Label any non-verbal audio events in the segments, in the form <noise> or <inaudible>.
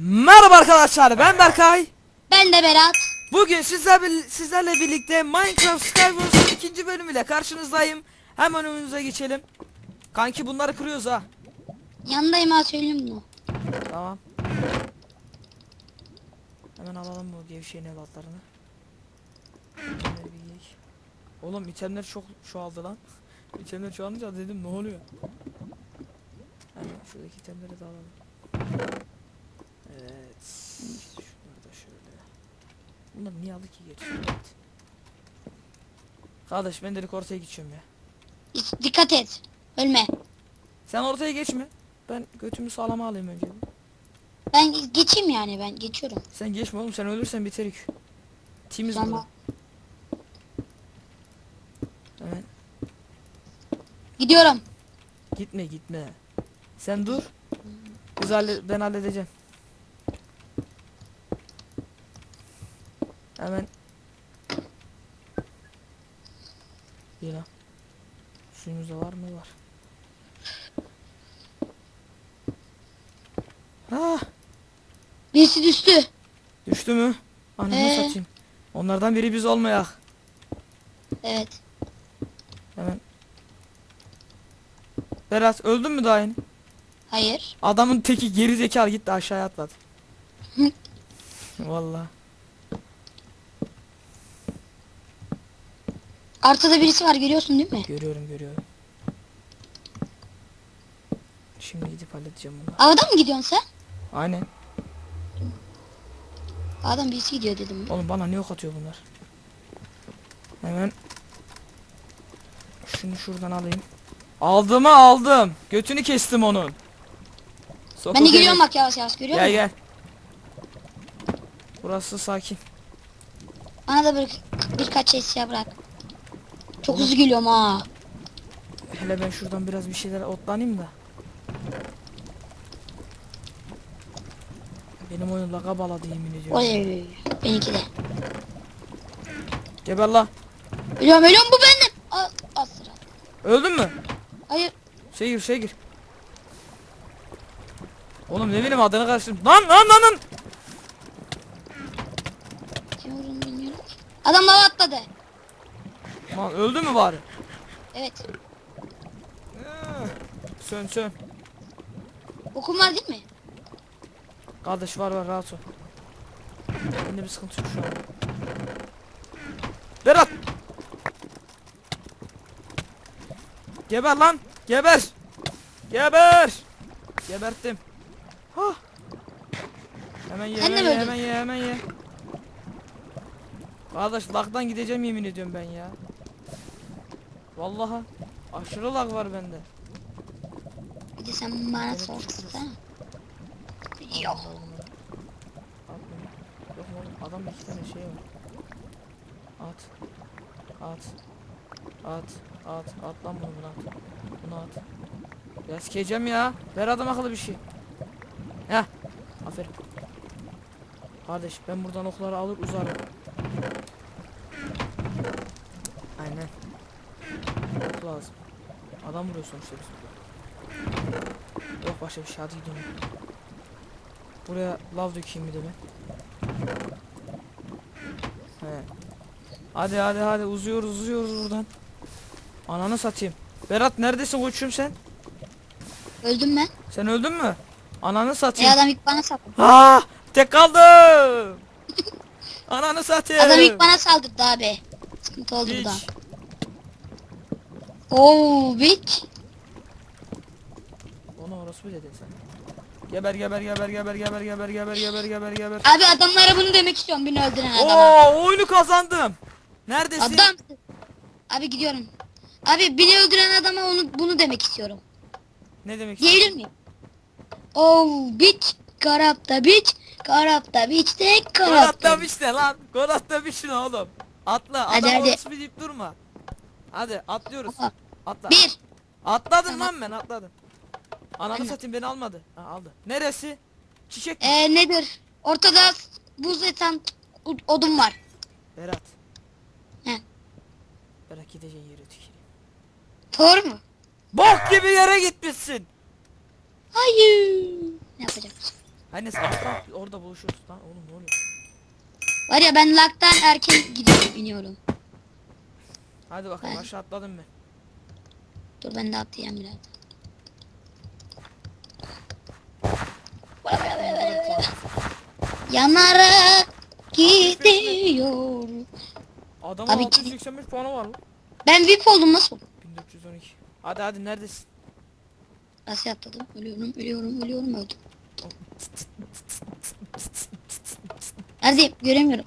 Merhaba arkadaşlar ben Berkay. Ben de Berat. Bugün sizler, sizlerle birlikte Minecraft Skywars'ın ikinci bölümüyle karşınızdayım. Hemen önümüze geçelim. Kanki bunları kırıyoruz ha. Yanındayım ha söyleyeyim bunu. Tamam. Hemen alalım bu gevşeyin evlatlarını. Oğlum itemler çok çoğaldı lan. <laughs> İtemler çoğalınca dedim ne oluyor? Hemen şuradaki itemleri de alalım. Evet. Şunları da şöyle. Bunlar niye aldı ki geri? Evet. Kardeş ben direkt ortaya geçiyorum ya. Hiç Dikkat et. Ölme. Sen ortaya geçme. Ben götümü sağlama alayım önce. Ben geçeyim yani ben geçiyorum. Sen geçme oğlum sen ölürsen biterik. Timiz Tamam. burada. Hemen Gidiyorum. gitme gitme. Sen dur. Biz halle ben halledeceğim. Hemen. Yine. Suyumuz da var mı? Var. Ah, Birisi düştü. düştü mü? Ananı Ee? satayım. Onlardan biri biz olmayak. Evet. Hemen. Berat öldün mü daha yeni? Hayır. Adamın teki geri zekalı gitti aşağıya atladı. Vallahi. Arkada birisi var görüyorsun değil mi? Görüyorum görüyorum. Şimdi gidip halledeceğim bunu. Havada mı gidiyorsun sen? Aynen. Adam birisi gidiyor dedim. Oğlum bana ne ok atıyor bunlar? Hemen. Şunu şuradan alayım. Aldım mı aldım. Götünü kestim onun. Sokul Ben de geliyorum bak yavaş yavaş görüyor Gel musun? gel. Burası sakin. Bana da bir, birkaç eşya bırak. Çok hızlı geliyorum ha. Hele ben şuradan biraz bir şeyler otlanayım da. Benim oyun laga baladı yemin ediyorum. Oy benimki de. Geber la. Ölüyorum ölüyorum bu benim. Al, al sıra. Öldün mü? Hayır. Şey gir şey gir. Oğlum ne bileyim adını karıştırdım. Lan lan lan lan. Kim vurduğunu bilmiyorum. Adam lava atladı. Lan öldü mü bari? Evet. Eh, Sön sön. Okum var değil mi? Kardeş var var rahat ol. Bende bir sıkıntı yok şu an. Berat. Geber lan. Geber. Geber. Geberttim. Hah. Hemen ye, Sen de hemen ye, hemen ye, hemen ye. Kardeş lagdan gideceğim yemin ediyorum ben ya. Vallahi aşırı lag var bende. Bir de sen bana Evet, sorsana. Yok. Yok oğlum adamda iki tane şey var. At. At. At. At. At lan bunu bunu at. Bunu at. Ya sikeceğim ya. Ver adam akıllı bir şey. Heh. Aferin. Kardeş ben buradan okları alır uzarım. Aynen. Ok lazım. Adam vuruyor sonuçta biz. Yok başka bir şey hadi gidelim. Buraya lav dökeyim bir de ben. He. Hadi hadi hadi uzuyoruz uzuyoruz buradan. Ananı satayım. Berat neredesin koçum sen? Öldüm ben. Sen öldün mü? Ananı E satayım. adam ilk bana saldırdı. Ah, tek kaldım. <laughs> Ananı satayım. Adam ilk bana saldırdı abi. Sıkıntı oldu Hiç. burada. Oo bitch. Ona orası mı dedin sen? Geber geber geber geber geber geber geber geber geber geber. Abi adamlara bunu demek istiyorum beni öldüren adama. Oo oyunu kazandım. Neredesin? Adam. Abi gidiyorum. Abi beni öldüren adama onu bunu demek istiyorum. Ne demek? Diyebilir miyim? Oh bitch. Karapta bitch. Karapta de Gol karapta. atlamış ne lan? Atlamış ne oğlum? Atla. Hadi, Adam hadi. orası bir deyip durma. Hadi atlıyoruz. Atla. Bir. Atladım lan ben atladım. Ananı satayım beni almadı. Ha, aldı. Neresi? Çiçek mi? Ee, nedir? Ortada buz eten odun var. Berat. He. Berat gideceğin yere tüküreyim. Doğru mu? Bok gibi yere gitmişsin. Hayır. Ne neyse atla orada buluşuruz lan oğlum ne oluyor? Var ya ben laktan erken gidiyorum iniyorum. Hadi bakalım Ben- aşağı atladım ben. Dur ben de atlayayım biraz. Yanarak gidiyor. Adamın ki. 685 puanı var lan. Ben VIP oldum nasıl? 1412. Hadi hadi neredesin? Nasıl atladım? Ölüyorum, ölüyorum, ölüyorum, öldüm. Neredeyim? Göremiyorum.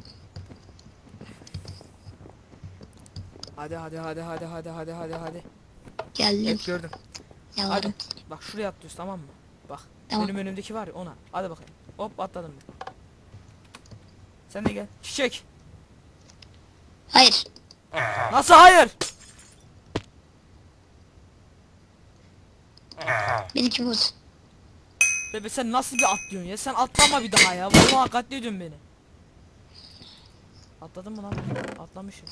Hadi hadi hadi hadi hadi hadi hadi hadi. Geldim. Evet gördüm. Hadi. Bak şuraya atlıyoruz tamam mı? Bak. Tamam. Benim önümdeki var ya ona. Hadi bakayım. Hop atladım ben. Sen de gel. Çiçek. Hayır. Nasıl hayır? Benimki vursun. Bebe sen nasıl bir atlıyorsun ya? Sen atlama bir daha ya. Vallahi katlediyorsun beni. Atladın mı lan? Atlamışım.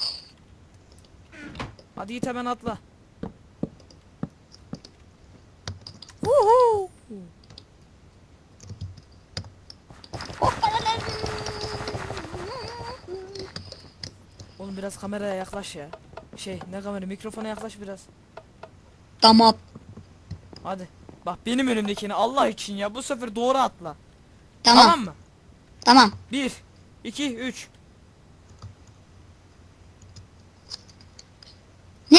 Hadi git hemen atla. Huhu. Oğlum biraz kameraya yaklaş ya. Şey ne kamera mikrofona yaklaş biraz. Tamam. Hadi. Bak benim önümdekini Allah için ya bu sefer doğru atla. Tamam. Tamam mı? Tamam. 1 2 3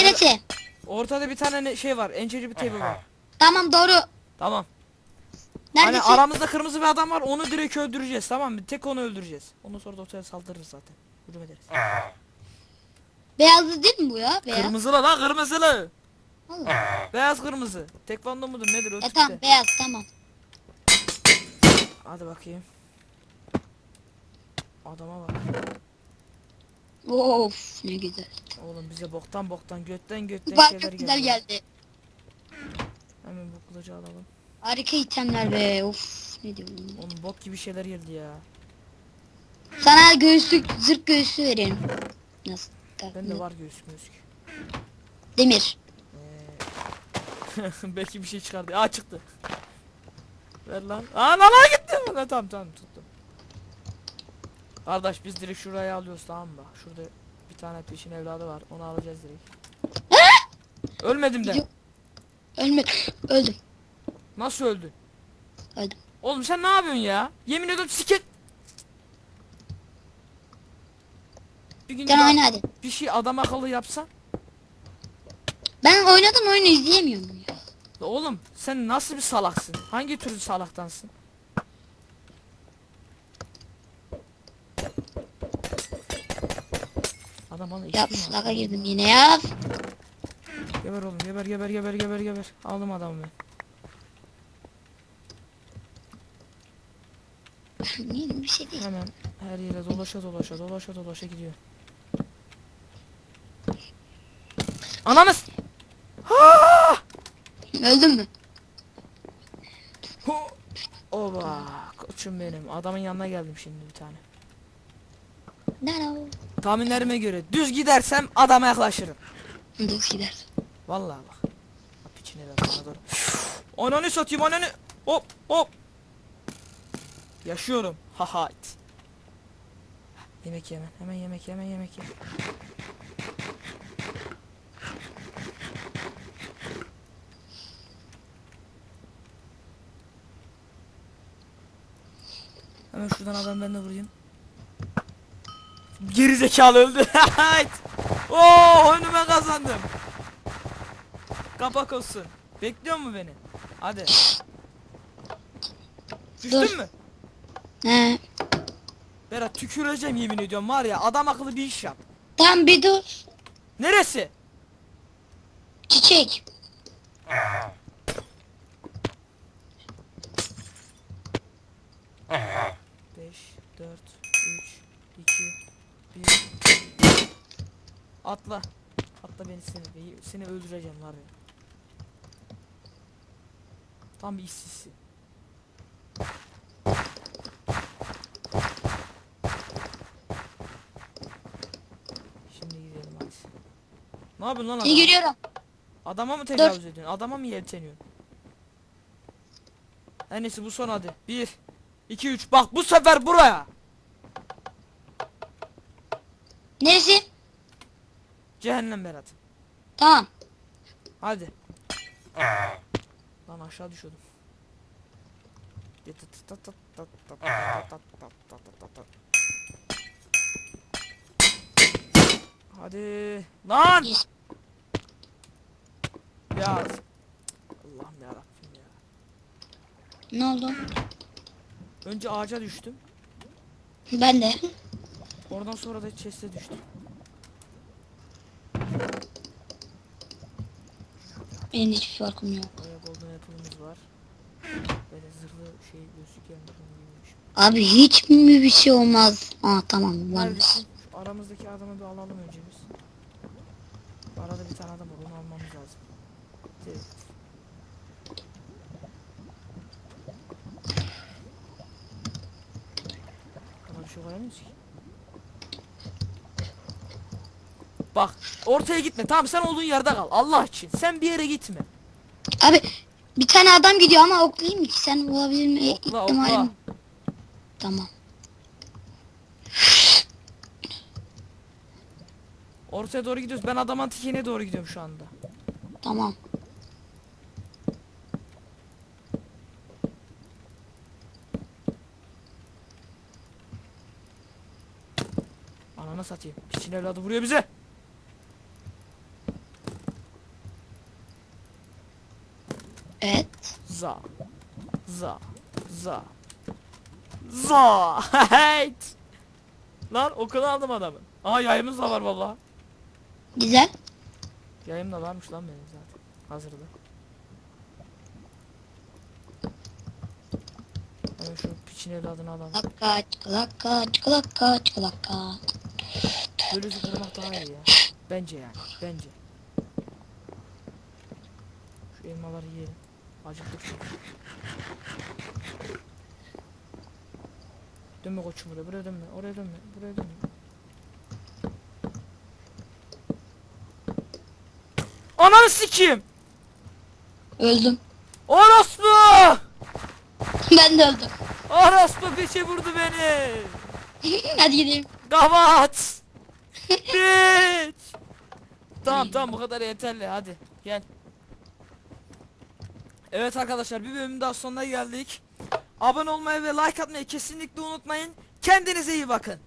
Neresi? Ortada bir tane ne- şey var. Enceli bir table var. Tamam doğru. Tamam. Neredesin? Hani aramızda kırmızı bir adam var. Onu direkt öldüreceğiz. Tamam mı? Tek onu öldüreceğiz. Ondan sonra da otele saldırırız zaten. Hücum ederiz. Beyazlı değil mi bu ya? Beyaz. Kırmızılı lan kırmızılı. Allah. Beyaz kırmızı. Tekvando mudur nedir o E tipte? tamam beyaz tamam. Hadi bakayım. Adama bak. Of ne güzel. Oğlum bize boktan boktan götten götten Bak şeyler çok güzel geldi. geldi. Hemen bu kılıcı alalım. Harika itemler be. Of ne diyorum. ya. Oğlum bok gibi şeyler geldi ya. Sana göğüslük, zırh göğüsü verelim. Nasıl? Bende var göğüs göğüs. Demir. Ee, <laughs> belki bir şey çıkardı. Aa çıktı. Ver lan. Aa lan lan gitti. Lan, tamam tamam tuttum. Kardeş biz direkt şuraya alıyoruz tamam mı? Şurada bir tane peşin evladı var. Onu alacağız direkt. Ölmedim de. Yok. Ölmedim. Öldüm. Nasıl öldün? Öldüm. Oğlum sen ne yapıyorsun ya? Yemin ediyorum siket. Bir gün Sen daha oyna hadi. bir şey adam akıllı yapsan. Ben oynadım oyunu izleyemiyorum ya. Oğlum sen nasıl bir salaksın? Hangi tür salaktansın? Adam bana Ya attı? girdim yine ya. Geber oğlum geber geber geber geber geber. Aldım adamı ben. Niye bir şey değil. Hemen her yere dolaşa dolaşa dolaşa dolaşa gidiyor. Ananız! Ha! Öldün mü? Hu! Oba! Koçum benim. Adamın yanına geldim şimdi bir tane. Nano. Tahminlerime göre düz gidersem adama yaklaşırım. Dur gider. Vallahi bak. Bak içine ver bana doğru. Ananı satayım ananı. Hop hop. Yaşıyorum. Haha. Yemek yemen. Hemen yemek hemen yemek ye. Hemen şuradan adam ben de vurayım. Geri zekalı öldü. <laughs> Oo önüme kazandım. Kapak olsun. Bekliyor mu beni? Hadi. Düştün mü? He. Berat tüküreceğim yemin ediyorum var ya adam akıllı bir iş yap. Tamam bir dur. Neresi? Çiçek. Beş, dört, üç, iki, bir. Atla. Atla beni seni. Seni öldüreceğim var ya. Tam bir işsizsin. Şimdi gidelim hadi. Ne yapıyorsun lan adam? görüyorum. Adama mı tecavüz ediyorsun? Adama mı yelteniyorsun? Her neyse bu son hadi. Bir, 2 3 bak bu sefer buraya. Neresi? Cehennem Berat. Tamam. Hadi. Lan aşağı düşüyordum. Hadi. Lan! Yes. Ya. Allah'ım yarabbim ya. Ne oldu? Önce ağaca düştüm. Ben de. Oradan sonra da chest'e düştüm. Benim hiçbir farkım yok. Buraya golden apple'ımız var. Böyle zırhlı şey giymiş. Abi hiç mi bir şey olmaz? Aa tamam varmış. Şu aramızdaki adamı bir alalım önce biz. Arada bir tane adam var onu almamız lazım. Evet. Bir şey koyamıyoruz ki. Bak ortaya gitme tamam sen olduğun yerde kal Allah için sen bir yere gitme. Abi bir tane adam gidiyor ama oklayayım mı ki sen olabilir mi? Okla İhtimalim- okla. Tamam. Ortaya doğru gidiyoruz ben adamın tikine doğru gidiyorum şu anda. Tamam. Ananı satayım. Piçin evladı vuruyor bize. Evet. Za. Za. Za. Za. <laughs> Heyt. Lan okunu aldım adamın. Aa yayımız da var vallahi. Güzel. Yayım da varmış lan benim zaten. Hazırda. Hemen şu piçin evladını alalım. Çikolaka, çikolaka, çikolaka, çikolaka. Böylesi kurmak daha iyi ya. Bence yani. Bence. Şu elmaları yiyelim. Acıktık. Dönme koçum buraya. Buraya dönme. Oraya dönme. Buraya dönme. Ananı sikeyim. Öldüm. Orospu! <laughs> ben de öldüm. Orospu piçi vurdu beni. <laughs> Hadi gidelim. Kavat. <laughs> Piç. Tamam tamam bu kadar yeterli hadi gel. Evet arkadaşlar bir bölümün daha sonuna geldik. Abone olmayı ve like atmayı kesinlikle unutmayın. Kendinize iyi bakın.